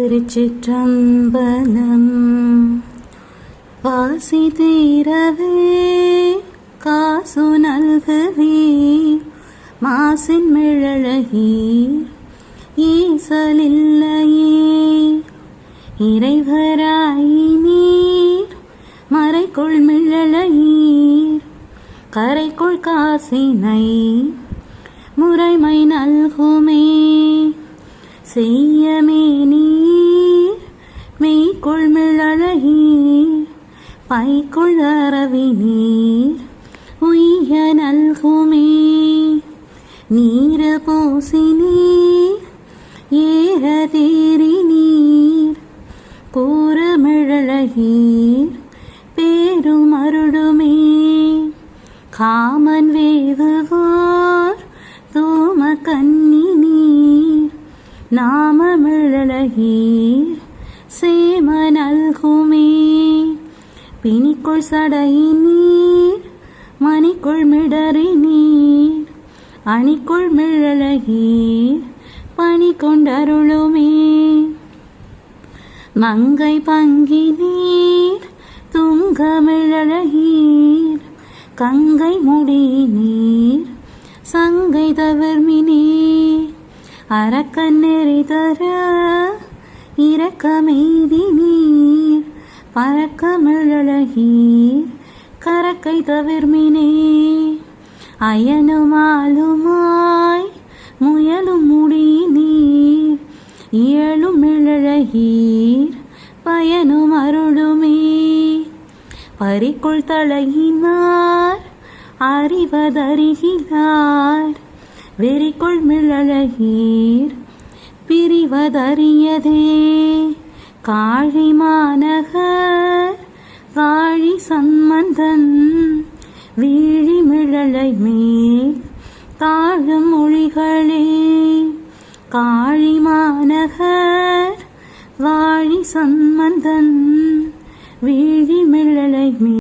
திருச்சிற்றம்பலம். வாசி தீரவே காசு நல்கவே மாசின் மிழழகீர் ஈசலில்லையே இறைவராய் நீர் மறைக்குள் மிழழகீர் கரைக்குள் காசினை முறைமை நல்குமே. செய்யமே மெய்க்குள் மிழழகீர் பைக்குள் அரவி நீர் உய்ய நல்குமே. நீர பூசி நீர் ஏற தேறி நீர் கூறமிழழகீர் பேரும் அருடுமே காமன் வேவுவோர் தூம கன்னி நீர் நாமமிழழகீர் சேம நல்குமே. பிணிக்குள் சடை நீர் மணிக்குள் மிடறி நீர் அணிக்குள் மிழழகீர் பணி கொண்டருளுமே மங்கை பங்கி நீர் துங்கமிழழகீர் கங்கை முடி நீர் சங்கை தவிர்மினே. அரக்கன் நெறி தர இரக்கமெய்தி நீர் பறக்கமிழகீர் கரக்கை தவிர்மினே. அயனுமாலுமாய் முயலும் முடி நீர் இயலும் இழகீர் பயனும் அருளுமே. பறிக்குள் தலையினார் அறிவதறிகிறார். வெறிக்குள் மிழகீர் பிரிவதறியதே. காழி மாநகர் வாழி சம்மந்தன் வீழி மிழலை மேல் தாழும் மொழிகளே. காழி மாநகர் வாழி சம்மந்தன் வீழி மிழலை மேல்